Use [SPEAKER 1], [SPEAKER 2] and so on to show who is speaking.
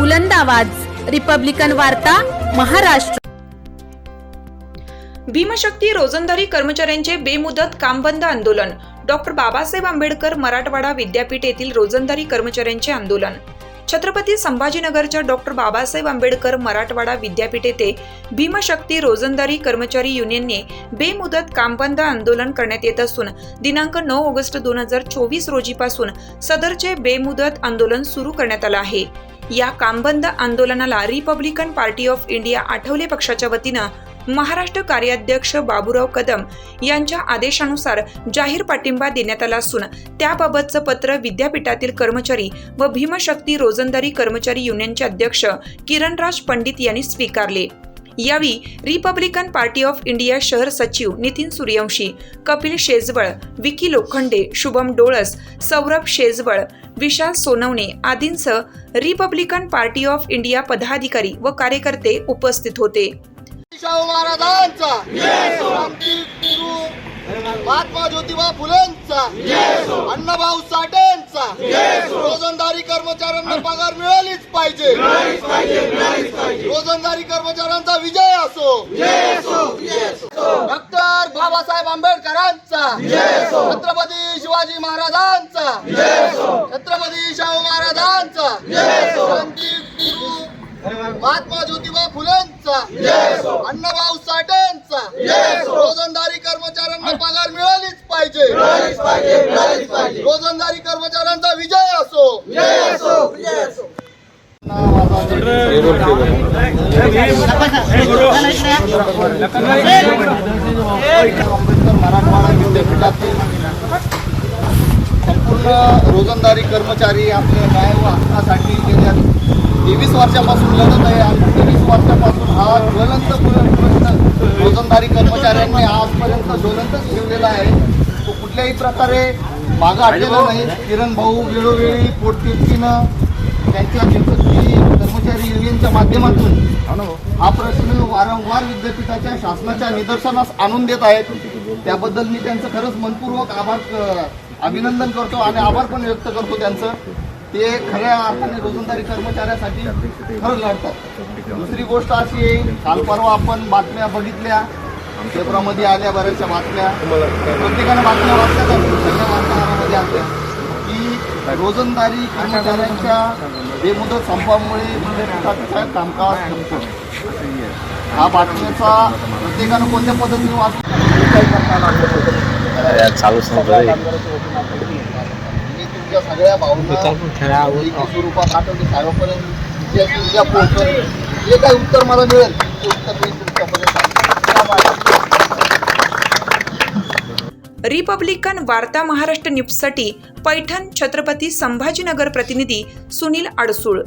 [SPEAKER 1] बुलंद आवाज. रिपब्लिकन वार्ता महाराष्ट्र.
[SPEAKER 2] भीमशक्ती रोजंदारी कर्मचाऱ्यांचे बेमुदत कामबंद आंदोलन. डॉक्टर बाबासाहेब आंबेडकर मराठवाडा विद्यापीठ येथील रोजंदारी कर्मचाऱ्यांचे आंदोलन. छत्रपती संभाजीनगरच्या डॉक्टर बाबासाहेब आंबेडकर मराठवाडा विद्यापीठ येथे भीमशक्ती रोजंदारी कर्मचारी युनियनने बेमुदत कामबंद आंदोलन करण्यात येत असून दिनांक नऊ ऑगस्ट दोन हजार चोवीस रोजीपासून सदरचे बेमुदत आंदोलन सुरू करण्यात आलं आहे. या कामबंद आंदोलनाला Republican party of India Athawale पक्षाच्या वतीनं महाराष्ट्र कार्याध्यक्ष बाबूराव कदम यांच्या आदेशानुसार जाहीर पाठिंबा देण्यात आला असून त्याबाबतचं पत्र विद्यापीठातील कर्मचारी व भीमशक्ती रोजंदारी कर्मचारी युनियनचे अध्यक्ष किरणराज पंडित यांनी स्वीकारले. यावेळी रिपब्लिकन पार्टी ऑफ इंडिया शहर सचिव नितीन सूर्यवंशी कपिल शेजवळ विकी लोखंडे शुभम डोळस सौरभ शेजवळ विशाल सोनवणे आदींसह रिपब्लिकन पार्टी ऑफ इंडिया पदाधिकारी व कार्यकर्ते उपस्थित होते.
[SPEAKER 3] शाहू महाराजांचा. महात्मा ज्योतिबा फुलेंचा. अण्णाभाऊ साठेंचा. रोजंदारी कर्मचाऱ्यांना पगार मिळालीच पाहिजे. रोजंदारी कर्मचाऱ्यांचा विजय असो. डॉक्टर बाबासाहेब आंबेडकरांचा. छत्रपती शिवाजी महाराजांचा. छत्रपती शाहू महाराजांचा. महात्मा ज्योतिबा फुलेंचा. अण्णाभाऊ साठेंचा. रोजंदारी कर्मचाऱ्यांना पगार मिळालीच पाहिजे. रोजंदारी कर्मचाऱ्यांचा विजय असो. आंबेडकर मराठवाडा विद्यापीठातील संपूर्ण रोजंदारी कर्मचारी आपल्या न्याय व हक्कासाठी गेल्या तेवीस वर्षापासून लढत आहे आणि तेवीस वर्षापासून हा ज्वलंत प्रश्न रोजंदारी कर्मचाऱ्यांनी आजपर्यंत ज्वलंतच ठेवलेला आहे. तो कुठल्याही प्रकारे मागं हटलेला नाही. किरण भाऊ वेळोवेळी पोटतिडकीनं त्यांच्या कर्मचारी युनियनच्या माध्यमातून हा प्रश्न वारंवार विद्यापीठाच्या शासनाच्या निदर्शनास आणून देत आहेत. त्याबद्दल मी त्यांचं खरंच मनपूर्वक आभार अभिनंदन करतो आणि आभार पण व्यक्त करतो त्यांचं. ते खऱ्या अर्थाने रोजंदारी कर्मचाऱ्यासाठी खरं लढतात. दुसरी गोष्ट अशी आहे काल परवा आपण बातम्या बघितल्या. पेपरामध्ये आल्या बऱ्याचशा बातम्या. प्रत्येकानं बातम्या वाचल्या सगळ्या वार्ताहरामध्ये आल्या. की रोजंदारी कर्मचाऱ्यांच्या बेमुदत संपामुळे विद्यापीठाचं कामकाज थांबतं. हा बातमीचा प्रत्येकानं कोणत्या पद्धतीने
[SPEAKER 4] चालूच
[SPEAKER 3] मी तुमच्या सगळ्या भावना स्वरूपात आठवते साहेबांपर्यंत उद्या पोहोचेल जे काही उत्तर मला मिळेल? ते उत्तर मी
[SPEAKER 2] रिपब्लिकन वार्ता महाराष्ट्र न्यूजसाठी पैठण छत्रपती संभाजीनगर प्रतिनिधी सुनील अडसूळ